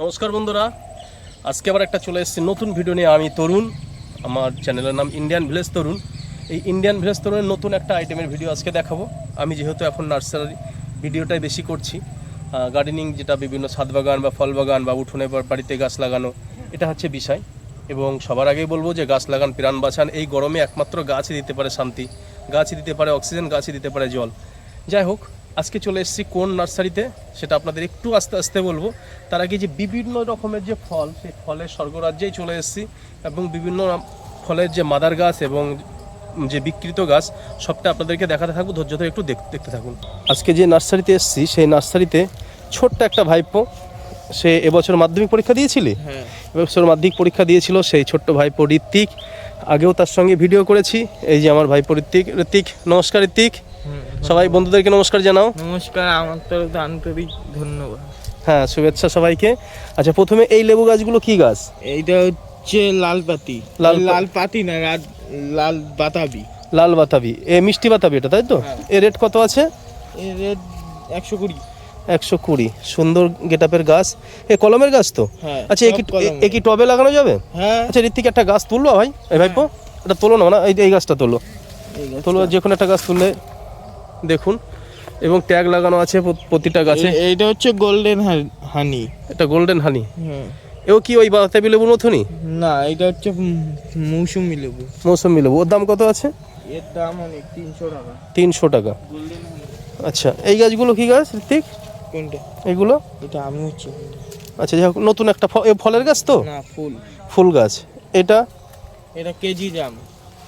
নমস্কার বন্ধুরা। আজকে আবার একটা চলে এসেছি নতুন ভিডিও নিয়ে। আমি তরুণ, আমার চ্যানেলের নাম ইন্ডিয়ান ভিলেজ তরুণ এই ইন্ডিয়ান ভিলেজ তরুণের নতুন একটা আইটেমের ভিডিও আজকে দেখাবো। আমি যেহেতু এখন নার্সারি ভিডিওটাই বেশি করছি গার্ডেনিং যেটা বিভিন্ন ছাদ বাগান বা ফল বাগান বা উঠোনে বাড়িতে গাছ লাগানো, এটা হচ্ছে বিষয়। এবং সবার আগেই বলব যে গাছ লাগান, প্রাণ বাঁচান, এই গরমে একমাত্র গাছই দিতে পারে শান্তি, গাছই দিতে পারে অক্সিজেন গাছই দিতে পারে জল। যাই হোক আজকে চলে এসেছি কোন নার্সারিতে সেটা আপনাদের একটু আস্তে আস্তে বলব। তার আগে যে বিভিন্ন রকমের যে ফল সেই ফলের স্বর্গরাজ্যেই চলে এসেছি এবং বিভিন্ন ফলের যে মাদার গাছ এবং যে বিকৃত গাছ সবটা আপনাদেরকে দেখাতে থাকব ধৈর্য ধরে একটু দেখ- দেখতে থাকুন। আজকে যে নার্সারিতে এসেছি সেই নার্সারিতে ছোট্ট একটা ভাইপো সে এবছর মাধ্যমিক পরীক্ষা দিয়েছিলি? হ্যাঁ। এবছর মাধ্যমিক পরীক্ষা দিয়েছিল সেই ছোট্ট ভাইপো ঋত্বিক। আগেও তার সঙ্গে ভিডিও করেছি এই যে আমার ভাইপো ঋত্বিক ঋত্বিক নমস্কার ঋত্বিক। সবাই বন্ধুদেরকে নমস্কার জানাও। নমস্কার আমার তরফ আন্তরিক ধন্যবাদ। হ্যাঁ শুভেচ্ছা সবাইকে। আচ্ছা প্রথমে এই লেবু গাছগুলো কি গাছ? এইটা হচ্ছে লাল পাতি। লাল লাল পাতি না লাল বাতাবি। লাল বাতাবি। এ মিষ্টি বাতাবি এটা তাই তো? হ্যাঁ। এ রেট কত আছে? এর রেট একশো কুড়ি। একশো কুড়ি। সুন্দর গেটাপের গাছ। এ কলমের গাছ তো? হ্যাঁ আচ্ছা এ কি সব কলমে। এ কি টবে লাগানো যাবে? হ্যাঁ। আচ্ছা ঋত্বিক একটা গাছ তুললো ভাই। এই ভাইপো এটা তোলো না না এই এই গাছটা তোলো। তোলো যে কোনো একটা গাছ তুললে দেখুন এবং ট্যাগ লাগানো আছে প্রতিটা গাছে। এইটা হচ্ছে গোল্ডেন হানি এটা গোল্ডেন হানি এও কি ওই বাতাবি লেবুর মতনই? না এটা হচ্ছে মৌসুমি লেবু। মৌসুমি লেবু। ওর দাম কত আছে? এর দাম অনেক তিনশো টাকা। তিনশো টাকা। আচ্ছা এই গাছগুলো কি গাছ ঋত্বিক? কোনটা? এগুলো? এটা আমি হচ্ছে আচ্ছা যাই হোক নতুন একটা ফলের গাছ তো? না ফুল। ফুল গাছ। এটা? এটা কেজি জাম।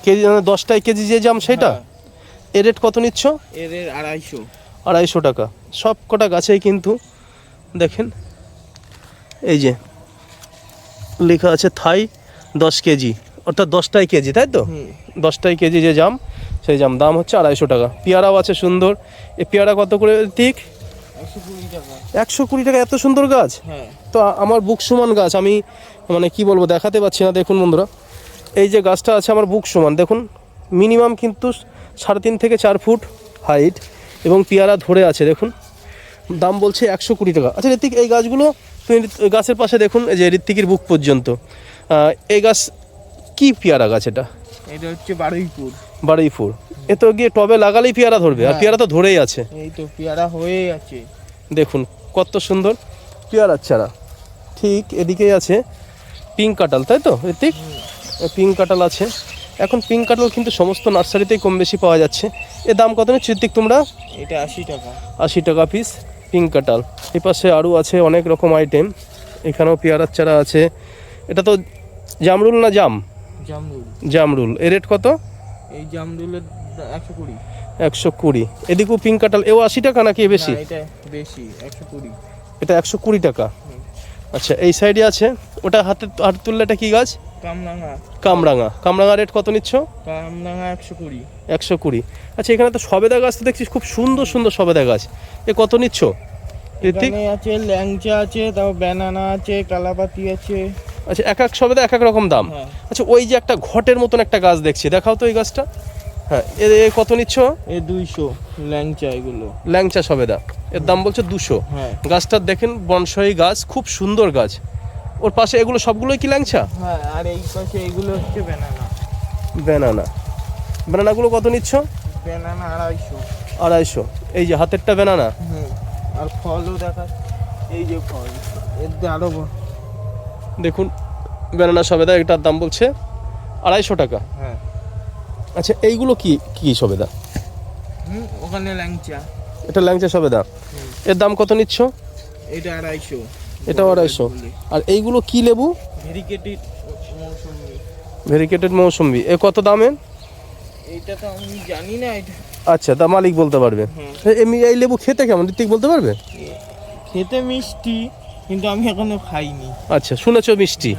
কেজি মানে দশটায় কেজি যে জাম সেটা? হ্যাঁ। এর রেট কত নিচ্ছ? এর এর আড়াইশো। আড়াইশো টাকা। সব কটা গাছেই কিন্তু দেখেন এই যে লেখা আছে থাই দশ কেজি অর্থাৎ দশটাই কেজি তাই তো? দশটাই কেজি যে জাম সেই জাম দাম হচ্ছে আড়াইশো টাকা। পেয়ারাও আছে সুন্দর। এ পেয়ারা কত করে ঠিক? একশো কুড়ি টাকা। একশো কুড়ি টাকা এত সুন্দর গাছ? হ্যাঁ। তো আমার বুক সমান গাছ আমি মানে কি বলব দেখাতে পাচ্ছি না দেখুন বন্ধুরা। এই যে গাছটা আছে আমার বুক সমান দেখুন মিনিমাম কিন্তু সাড়ে তিন থেকে চার ফুট হাইট এবং পেয়ারা ধরে আছে দেখুন। দাম বলছে একশো কুড়ি টাকা। আচ্ছা ঋত্বিক এই গাছগুলো তুমি গাছের পাশে দেখুন এই যে ঋত্বিকের বুক পর্যন্ত। এই গাছ কি পেয়ারা গাছ এটা? এটা হচ্ছে বারুইপুর। বারুই ফুল এ তো গিয়ে টবে লাগালেই পেয়ারা ধরবে আর হ্যাঁ। পেয়ারা তো ধরেই আছে। এই তো পেয়ারা হয়ে আছে। দেখুন কত সুন্দর পেয়ারার চারা। ঠিক এদিকেই আছে পিঙ্ক কাঁঠাল তাই তো ঋতিক পিঙ্ক কাঁঠাল আছে। এখন পিঙ্ক কাঁঠাল কিন্তু সমস্ত নার্সারিতেই কম বেশি পাওয়া যাচ্ছে। এর দাম কত নিচ্ছ ঋতিক তোমরা? এটা আশি টাকা। আশি টাকা পিস পিঙ্ক কাঁঠাল এই পাশে আরও আছে অনেক রকম আইটেম এখানেও পেয়ারার চারা আছে। এটা তো জামরুল না জাম? জামরুল। জামরুল। এর রেট কত? এই জামরুলের একশো কুড়ি। একশো কুড়ি। এদিকেও পিঙ্ক কাঁঠাল এও আশি টাকা নাকি বেশি? এটা বেশি একশো কুড়ি। এটা একশো কুড়ি টাকা। আচ্ছা এই সাইডে আছে। ওটা হাতে হাতে তুললে এটা কি গাছ? কামরাঙা। কামরাঙা। কামরাঙা রেট কত নিচ্ছ? কামরাঙা একশো কুড়ি। একশো কুড়ি। আচ্ছা এখানে তো সবেদা গাছ তো দেখছি খুব সুন্দর সুন্দর সবেদা গাছ। এ কত নিচ্ছ? এখানে আছে ল্যাংচা আছে তারপর ব্যানানা আছে কালাপাতি আছে। আচ্ছা এক এক সবেদা এক এক রকম দাম। হ্যাঁ। আচ্ছা ওই যে একটা ঘটের মতন একটা গাছ দেখছি দেখাও তো এই গাছটা। হ্যাঁ এ এ কত নিচ্ছ? এ দুইশো ল্যাংচা এগুলো। ল্যাংচা সবেদা। এর দাম বলছে দুশো। হ্যাঁ। গাছটা দেখেন বনসাই গাছ খুব সুন্দর গাছ। ওর পাশে এগুলো সবগুলোই কি ল্যাংচা? হ্যাঁ আর এই পাশে এগুলো হচ্ছে ব্যানানা ব্যানানা ব্যানানাগুলো কত নিচ্ছ? ব্যানানা আড়াইশো। আড়াইশো। এই যে হাতেরটা ব্যানানা হুম আর ফলও দেখা এই যে ফল এর দিয়ে দেখুন ব্যানানা সবেদা এটার দাম বলছে আড়াইশো টাকা। হ্যাঁ। আচ্ছা এইগুলো কি কি সবেদা? হুম ওখানে ল্যাংচা। এটা ল্যাংচা সবেদা। এর দাম কত নিচ্ছ? এটা আড়াইশো। এটাও আড়াইশো। আর এইগুলো কি লেবু? ভেরিকেটেড মৌসুমি ভেরিকেটেড মৌসুম্বি। এ কত দামের? এইটা তো আমি জানি না এটা আচ্ছা তা মালিক বলতে পারবে। এমনি এই লেবু খেতে কেমন? ঋত্বিক বলতে পারবে? খেতে মিষ্টি কিন্তু আমি এখনও খাইনি। আচ্ছা শুনেছো মিষ্টি।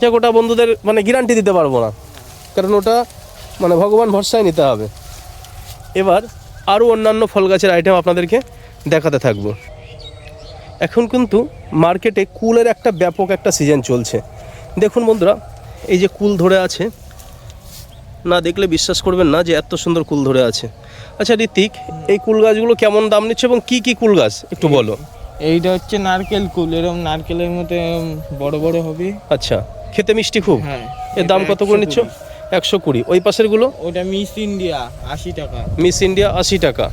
যাক ওটা বন্ধুদের মানে গ্যারান্টি দিতে পারব না। কারণ ওটা মানে ভগবান ভরসায় নিতে হবে। এবার আরও অন্যান্য ফল গাছের আইটেম আপনাদেরকে দেখাতে থাকব। এখন কিন্তু মার্কেটে কুলের একটা ব্যাপক একটা সিজন চলছে। দেখুন বন্ধুরা এই যে কুল ধরে আছে না দেখলে বিশ্বাস করবেন না যে এত সুন্দর কুল ধরে আছে। আচ্ছা ঋতিক এই কুল গাছগুলো কেমন দাম নিচ্ছে এবং কি কি কুল গাছ? একটু বলো। এইটা হচ্ছে নারকেল কুল এরকম নারকেলের মতো বড় বড় হবে। আচ্ছা খেতে মিষ্টি খুব? হ্যাঁ এর দাম কত করে নিচ্ছ? একশো কুড়ি। ওই পাশেরগুলো? ওটা মিস ইন্ডিয়া আশি টাকা। মিস ইন্ডিয়া আশি টাকা।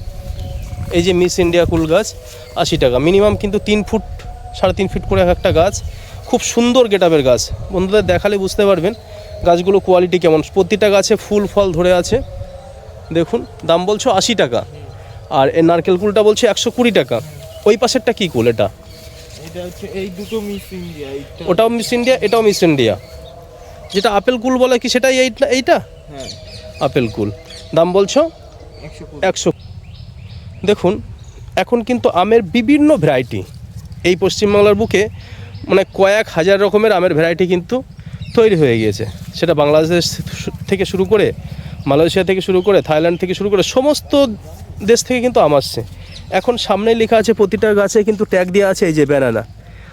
এই যে মিস ইন্ডিয়া কুল গাছ আশি টাকা। মিনিমাম কিন্তু তিন ফুট সাড়ে তিন ফিট করে এক একটা গাছ। খুব সুন্দর গেটাবের গাছ। বন্ধুদের দেখালে বুঝতে পারবেন গাছগুলো কোয়ালিটি কেমন। প্রতিটা গাছে ফুল ফল ধরে আছে। দেখুন দাম বলছো আশি টাকা। আর এই নারকেল কুলটা বলছে একশো কুড়ি টাকা। ওই পাশেরটা কী কুল এটা? ওটাও মিস ইন্ডিয়া এটাও মিস ইন্ডিয়া। যেটা আপেল কুল বলে কি সেটাই এইটা? এইটা? হ্যাঁ। আপেল কুল। দাম বলছো? একশো দেখুন, এখন কিন্তু আমের বিভিন্ন ভ্যারাইটি এই পশ্চিমবাংলার বুকে মানে কয়েক হাজার রকমের আমের ভ্যারাইটি কিন্তু তৈরি হয়ে গিয়েছে। সেটা বাংলাদেশ থেকে শুরু করে, মালয়েশিয়া থেকে শুরু করে, থাইল্যান্ড থেকে শুরু করে সমস্ত দেশ থেকে কিন্তু আম আসছে। এখন সামনে লেখা আছে, প্রতিটা গাছে কিন্তু ট্যাগ দেওয়া আছে এই যে ব্যানানা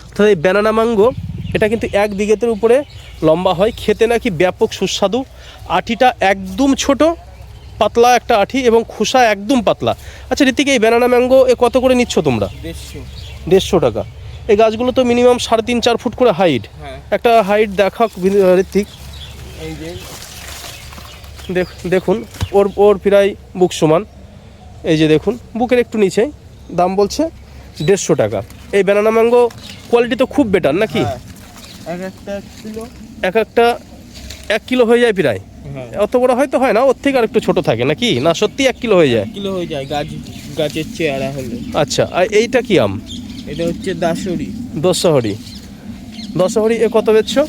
অর্থাৎ এই ব্যানানা ম্যাঙ্গো এটা কিন্তু এক বিঘেতের উপরে লম্বা হয়, খেতে নাকি ব্যাপক সুস্বাদু। আটিটা একদম ছোট পাতলা একটা আঠি এবং খোসা একদম পাতলা। আচ্ছা ঋতিক এই ব্যানানা ম্যাঙ্গো এ কত করে নিচ্ছ তোমরা? দেড়শো। দেড়শো টাকা। এই গাছগুলো তো মিনিমাম সাড়ে তিন চার ফুট করে হাইট হ্যাঁ। একটা হাইট দেখা ঋতিক। দেখ দেখুন ওর ওর প্রায় বুক সমান। এই যে দেখুন বুকের একটু নিচে। দাম বলছে দেড়শো টাকা। এই ব্যানানা ম্যাঙ্গো কোয়ালিটি তো খুব বেটার নাকি? হ্যাঁ। এক একটা এক কিলো। একটা এক কিলো হয়ে যায় প্রায়। অত বড় হয়তো হয় না ওর থেকে আর একটু ছোট থাকে নাকি? না সত্যি এক কিলো হয়ে যায়? কিলো হয়ে যায় গাছ গাছের চেহারা হলে। আচ্ছা আর এইটা কি আম? এটা হচ্ছে দাসরি দশহরি দশহরি এ কত বেচছো?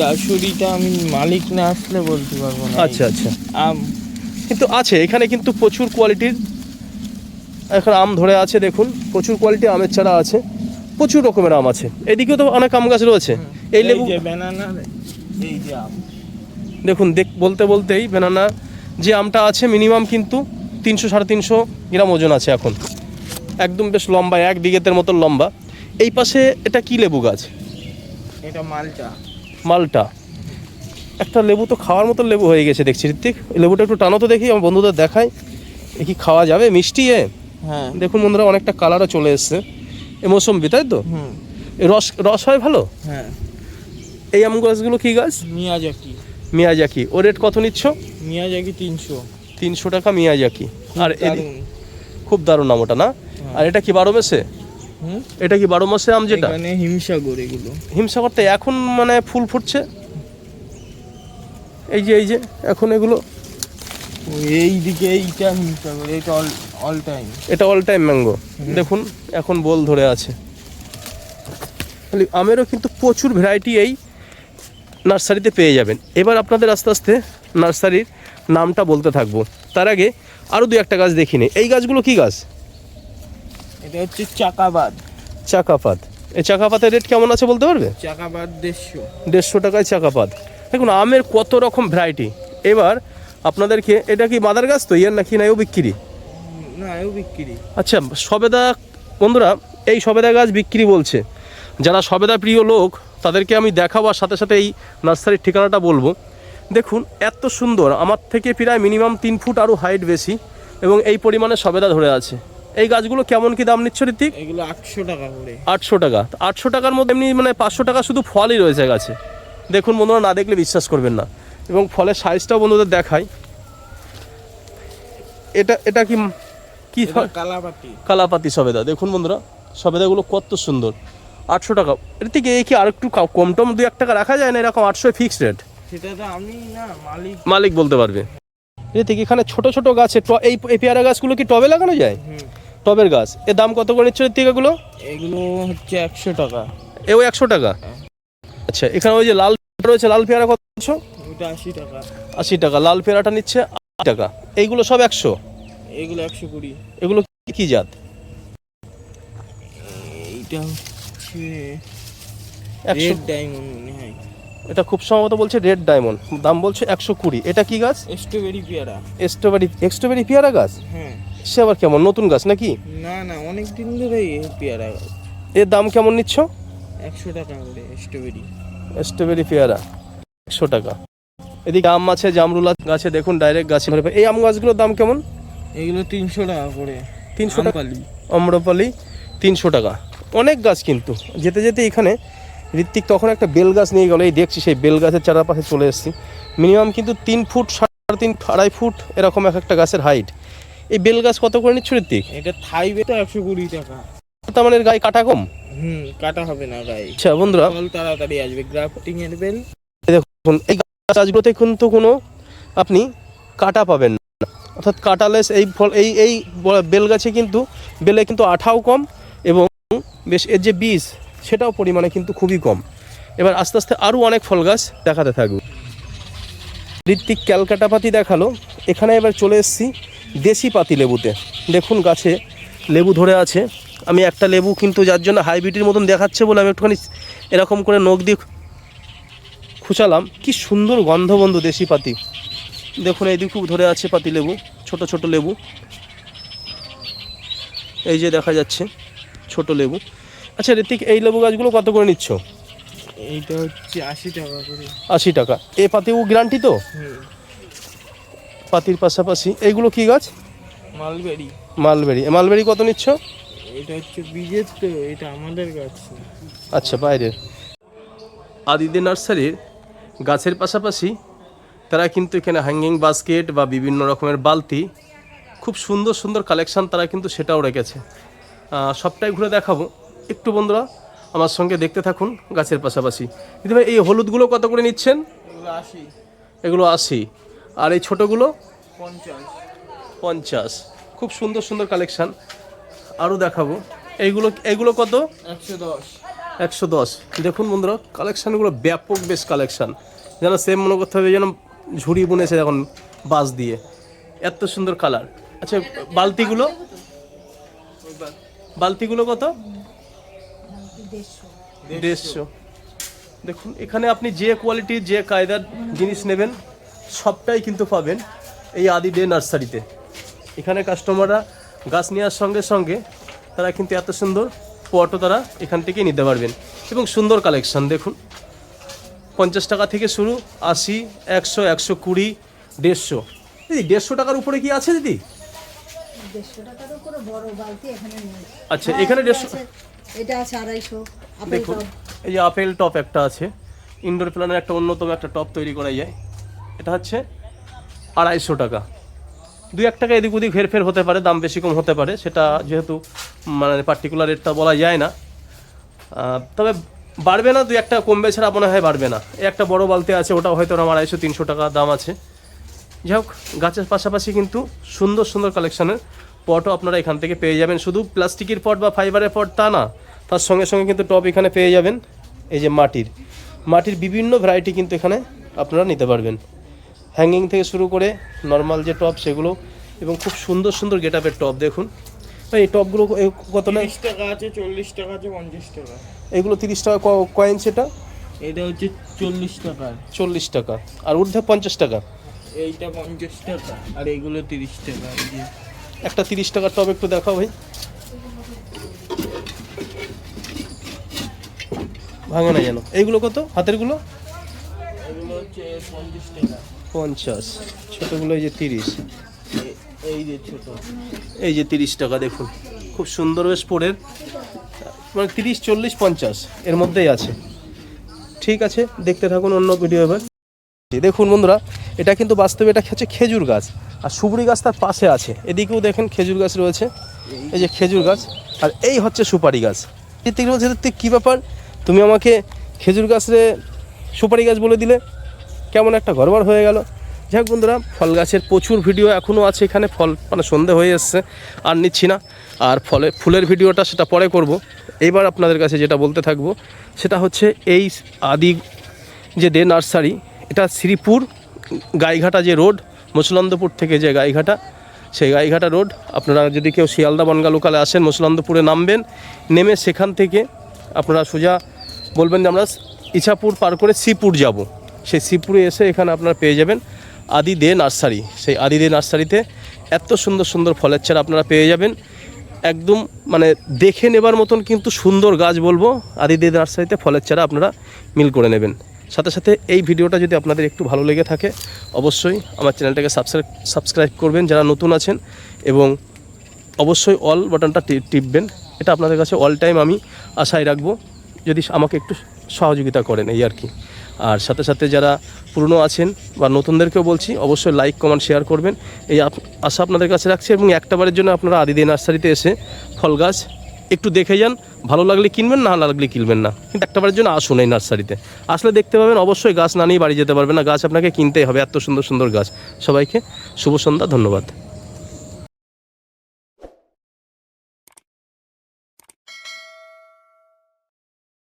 দাসরিটা আমি মালিক না আসলে বলতে পারব না। আচ্ছা আচ্ছা। আম। কিন্তু আছে এখানে কিন্তু প্রচুর কোয়ালিটির এখন আম ধরে আছে দেখুন প্রচুর কোয়ালিটি আমের চারা আছে প্রচুর রকমের আম আছে। এদিকেও তো অনেক আম গাছ রয়েছে। এই লেবু যে ব্যানানা এই যে আম। দেখুন দেখ বলতে বলতেই বেনানা যে আমটা আছে মিনিমাম কিন্তু তিনশো সাড়ে তিনশো গ্রাম ওজন আছে এখন। একদম বেশ লম্বা এক বিঘেতের মতো লম্বা। এই পাশে এটা কি লেবু গাছ? এটা মালটা। মালটা। একটা লেবু তো খাওয়ার মতো লেবু হয়ে গেছে দেখছি ঋত্বিক। লেবুটা একটু টানো তো দেখি আমার বন্ধুদের দেখাই। এ কি খাওয়া যাবে? মিষ্টি এ? হ্যাঁ। দেখুন বন্ধুরা অনেকটা কালারও চলে এসছে। এ মৌসম্বি তাই তো? রস রস হয় ভালো? হ্যাঁ। এই আম গাছগুলো কি গাছ? মিয়াজাকি। মিয়াজাকি। ও রেট কত নিচ্ছ? মিয়াজাকি তিনশো। তিনশো টাকা মিয়াজাকি। আর খুব দারুণ নাম ওটা না? আর এটা কি বারো মাসে? এটা কি বারো মাসে আম যেটা? হিমসাগর এগুলো। হিমসাগরটা এখন মানে ফুল ফুটছে? এই যে এই যে এখন এগুলো? ওই এই দিকে এইটা হিমসাগর এটা অল অল টাইম এটা অল টাইম ম্যাঙ্গো দেখুন এখন বোল ধরে আছে। আমেরও কিন্তু প্রচুর ভ্যারাইটি এই নার্সারিতে পেয়ে যাবেন। এবার আপনাদের আস্তে আস্তে নার্সারির নামটা বলতে থাকব। তার আগে আরও দু একটা গাছ দেখি দেখিনি এই গাছগুলো কি গাছ? এটা হচ্ছে চাকাবাদ। চাকাপাত। এই চাকাপাতের রেট কেমন আছে বলতে পারবে? চাকাবাদ দেড়শো। দেড়শো টাকায় চাকাপাত। দেখুন আমের কত রকম ভ্যারাইটি এবার আপনাদেরকে এটা কি মাদার গাছ তো? ইয়ার নাকি না এও বিক্রি? না এও বিক্রি। আচ্ছা সবেদা বন্ধুরা এই সবেদা গাছ বিক্রি বলছে। যারা সবেদা প্রিয় লোক তাদেরকে আমি দেখাবো আর সাথে সাথে এই নার্সারির ঠিকানাটা বলব। দেখুন এত সুন্দর আমার থেকে প্রায় মিনিমাম তিন ফুট আরও হাইট বেশি এবং এই পরিমাণে সবেদা ধরে আছে। এই গাছগুলো কেমন কি দাম নিচ্ছ ঋতিক এগুলো আটশো টাকা করে। আটশো টাকা। আটশো টাকার মধ্যে এমনি মানে পাঁচশো টাকা শুধু ফলই রয়েছে গাছে। দেখুন বন্ধুরা না দেখলে বিশ্বাস করবেন না। এবং ফলের সাইজটাও বন্ধুদের দেখাই। এটা এটা কি কি কালাপাতি। কালাপাতি সবেদা। দেখুন বন্ধুরা সবেদাগুলো কত সুন্দর। আটশো টাকা। এর থেকে এই কি আর একটু কম টম দু এক টাকা রাখা যায় না এরকম আটশো ফিক্সড রেট সেটা তো আমি না মালিক। মালিক বলতে পারবে। এর থেকে এখানে ছোট ছোট গাছে ট- এই এই পেয়ারা গাছগুলো কি টবে লাগানো যায়? টবের গাছ। এর দাম কত করে নিচ্ছে এর থেকে এগুলো? এগুলো হচ্ছে একশো টাকা। এও একশো টাকা? আচ্ছা এখানে ওই যে লাল রয়েছে লাল পেয়ারা কত নিচ্ছ? আশি টাকা। আশি টাকা। লাল পেয়ারাটা নিচ্ছে আশি টাকা। এইগুলো সব একশো? এগুলো একশো কুড়ি। এগুলো কি- জাত? এইটা রেড ডায়মন্ড মনে হয়। এটা খুব সম্ভবত বলছে রেড ডায়মন্ড দাম বলছে একশো কুড়ি। এটা কি গাছ? স্ট্রবেরি পেয়ারা। স্ট্রবেরি স্ট্রবেরি পেয়ারা গাছ? হ্যাঁ। সে আবার কেমন? নতুন গাছ নাকি? না না অনেক দিন ধরেই পেয়ারা গাছ। এর দাম কেমন নিচ্ছ? একশো টাকা করে স্ট্রবেরি স্ট্রবেরি পেয়ারা। একশো টাকা। এদিকে আম আছে জামরুলা গাছে দেখুন ডাইরেক্ট গাছে ধরে পাই। এই আম গাছগুলোর দাম কেমন? এগুলো তিনশো টাকা করে। তিনশো টাকা। অম্রপালি তিনশো টাকা। অনেক গাছ কিন্তু। যেতে যেতে এখানে ঋত্বিক তখন একটা বেল গাছ নিয়ে গেলো। এই দেখছি সেই বেল গাছের চারাপাশে চলে এসেছি। মিনিমাম কিন্তু তিন ফুট সাড়ে তিন আড়াই ফুট এরকম এক একটা গাছের হাইট এই বেল গাছ কত করে নিচ্ছ ঋত্বিক? এটা থাইবে তো একশো কুড়ি টাকা। তার মানে গায়ে কাটা কম? হুম কাটা হবে না গায়ে আচ্ছা বন্ধুরা। তাড়াতাড়ি আসবে গ্রাফটিং এর বেল। দেখুন এই গাছগুলোতে কিন্তু কোনো আপনি কাটা পাবেন না। অর্থাৎ কাটালেস এই ফল এই এই বেল গাছে কিন্তু বেলে কিন্তু আঠাও কম। বেশ এর যে বীজ, সেটাও পরিমাণে কিন্তু খুবই কম। এবার আস্তে আস্তে আরও অনেক ফল গাছ দেখাতে থাকবে। ঋত্বিক ক্যালকাটা পাতি দেখাল। এখানে এবার চলে এসেছি দেশি পাতি লেবুতে। দেখুন গাছে লেবু ধরে আছে। আমি একটা লেবু কিন্তু যার জন্য হাইব্রিডের মতন দেখাচ্ছে বলে আমি একটুখানি এরকম করে নখ দিয়ে খুচালাম। কি সুন্দর গন্ধবন্ধু দেশি পাতি। দেখুন এই খুব ধরে আছে পাতি লেবু, ছোট ছোট লেবু। এই যে দেখা যাচ্ছে। ছোট লেবু। আচ্ছা ঋতিক এই লেবু গাছগুলো কত করে নিচ্ছ? এইটা হচ্ছে আশি টাকা করে। আশি টাকা। এ পাতিও গ্যারান্টি তো? পাতির পাশাপাশি। এইগুলো কি গাছ? মালবেরি। মালবেরি। মালবেরি কত নিচ্ছ? এটা হচ্ছে বীজের তো এটা আমাদের গাছ। আচ্ছা বাইরের। আদিদের নার্সারির গাছের পাশাপাশি তারা কিন্তু এখানে হ্যাঙ্গিং বাস্কেট বা বিভিন্ন রকমের বালতি খুব সুন্দর সুন্দর কালেকশান তারা কিন্তু সেটাও রেখেছে। সবটাই ঘুরে দেখাবো। একটু বন্ধুরা আমার সঙ্গে দেখতে থাকুন গাছের পাশাপাশি। দিদি ভাই এই হলুদগুলো কত করে নিচ্ছেন? এগুলো আশি। আর এই ছোটোগুলো? পঞ্চাশ। পঞ্চাশ। খুব সুন্দর সুন্দর কালেকশান আরও দেখাবো। এইগুলো এইগুলো কত? একশো দশ। একশো দশ। দেখুন বন্ধুরা কালেকশানগুলো ব্যাপক বেশ কালেকশান যেন সেম মনে করতে হবে যেন ঝুড়ি বুনেছে এখন বাস দিয়ে। এত সুন্দর কালার আচ্ছা বালতিগুলো? বালতিগুলো কত? দেড়শো। দেখুন এখানে আপনি যে কোয়ালিটির যে কায়দার জিনিস নেবেন সবটাই কিন্তু পাবেন এই আদি ডে নার্সারিতে। এখানে কাস্টমাররা গাছ নেওয়ার সঙ্গে সঙ্গে তারা কিন্তু এত সুন্দর পটও তারা এখান থেকেই নিতে পারবেন। এবং সুন্দর কালেকশন দেখুন। পঞ্চাশ টাকা থেকে শুরু আশি একশো একশো কুড়ি দেড়শো। দিদি দেড়শো টাকার উপরে কি আছে দিদি? দেড়শো টাকার উপরে বড় বালতি এখানে নেই। আচ্ছা এখানে এটা দেড়শো আছে- এটা আছে আড়াইশো। আপেল দেখুন এই যে আপেল টপ একটা আছে। ইনডোর প্ল্যানের একটা অন্যতম একটা টপ তৈরি করা যায়। এটা হচ্ছে আড়াইশো টাকা। দুই এক টাকা এদিক ওদিক হেরফের হতে পারে দাম বেশি কম হতে পারে। সেটা যেহেতু মানে পার্টিকুলার রেটটা বলা যায় না। তবে বাড়বে না দুই একটা কমবে ছাড়া মনে হয় বাড়বে না। এই একটা বড় বালতি আছে ওটা হয়তো আমার আড়াইশো তিনশো টাকা দাম আছে। যাই হোক গাছের পাশাপাশি কিন্তু সুন্দর সুন্দর কালেকশনের পটও আপনারা এখান থেকে পেয়ে যাবেন। শুধু প্লাস্টিকের পট বা ফাইবারের পট তা না তার সঙ্গে সঙ্গে কিন্তু টপ এখানে পেয়ে যাবেন এই যে মাটির। মাটির বিভিন্ন ভ্যারাইটি কিন্তু এখানে আপনারা নিতে পারবেন। হ্যাঙ্গিং থেকে শুরু করে নর্মাল যে টপ সেগুলো এবং খুব সুন্দর সুন্দর গেট আপের টপ দেখুন। এই টপগুলো কত না? টাকা আছে চল্লিশ টাকা আছে পঞ্চাশ টাকা। এগুলো তিরিশ টাকা কয়েন সেটা এটা? হচ্ছে চল্লিশ টাকা। চল্লিশ টাকা। আর ঊর্ধ্বে পঞ্চাশ টাকা। এইটা পঞ্চাশ টাকা আর এইগুলো তিরিশ টাকা একটা তিরিশ টাকার টপ একটু দেখাও ভাই। ভাঙে না যেন। এইগুলো কত? হাতেরগুলো পঞ্চাশ ছোটোগুলো এই যে তিরিশ। এই যে ছোট। এই যে তিরিশ টাকা দেখুন। খুব সুন্দর বেশ পড়ের। মানে তিরিশ চল্লিশ পঞ্চাশ এর মধ্যেই আছে। ঠিক আছে দেখতে থাকুন অন্য ভিডিও এবার। দেখুন বন্ধুরা এটা কিন্তু বাস্তবে এটা হচ্ছে খেজুর গাছ। আর সুপুরি গাছ তার পাশে আছে। এদিকেও দেখেন খেজুর গাছ রয়েছে। এই যে খেজুর গাছ, আর এই হচ্ছে সুপারি গাছ। ঋত্বিক বলছে ঋত্বিক কী ব্যাপার? তুমি আমাকে খেজুর গাছরে সুপারি গাছ বলে দিলে। কেমন একটা গড়বড় হয়ে গেল। যাই হোক বন্ধুরা, ফল গাছের প্রচুর ভিডিও এখনও আছে এখানে। ফল মানে সন্ধে হয়ে এসছে, আর নিচ্ছি না। আর ফলে, ফুলের ভিডিওটা সেটা পরে করব। এইবার আপনাদের কাছে যেটা বলতে থাকব, সেটা হচ্ছে এই আদি যে দে নার্সারি, এটা শ্রীপুর গাইঘাটা যে রোড মুসলন্দপুর থেকে যে গাইঘাটা, সেই গাইঘাটা রোড। আপনারা যদি কেউ শিয়ালদা বনগা লোকালে আসেন, মুসলন্দপুরে নামবেন, নেমে সেখান থেকে আপনারা সোজা বলবেন যে আমরা ইছাপুর পার করে শ্রীপুর যাব। সেই শ্রীপুরে এসে এখানে আপনারা পেয়ে যাবেন আদি দে নার্সারি। সেই আদি দে নার্সারিতে এত সুন্দর সুন্দর ফলের চারা আপনারা পেয়ে যাবেন। একদম মানে দেখে নেবার মতন কিন্তু সুন্দর গাছ বলব, আদি দে নার্সারিতে ফলের চারা আপনারা মিল করে নেবেন। সাথে সাথে এই ভিডিওটা যদি আপনাদের একটু ভালো লেগে থাকে, অবশ্যই আমার চ্যানেলটাকে সাবস্ক্রাইব সাবস্ক্রাইব করবেন যারা নতুন আছেন এবং অবশ্যই অল বাটনটা টিপবেন। এটা আপনাদের কাছে অল টাইম আমি আশায় রাখব, যদি আমাকে একটু সহযোগিতা করেন এই আর কি। আর সাথে সাথে যারা পুরনো আছেন বা নতুনদেরকেও বলছি, অবশ্যই লাইক কমেন্ট শেয়ার করবেন। এই আশা আপনাদের কাছে রাখছি এবং একটাবারের জন্য আপনারা আদিদে নার্সারিতে এসে ফল গাছ একটু দেখে যান, ভালো লাগলে কিনবেন, না লাগলে কিনবেন না। কিন্তু একটাবারের জন্য আসুন এই নার্সারিতে। আসলে দেখতে পাবেন, অবশ্যই গাছ না নিয়ে বাড়ি যেতে পারবেন না, গাছ আপনাকে কিনতেই হবে, এত সুন্দর সুন্দর গাছ। সবাইকে শুভ সন্ধ্যা, ধন্যবাদ।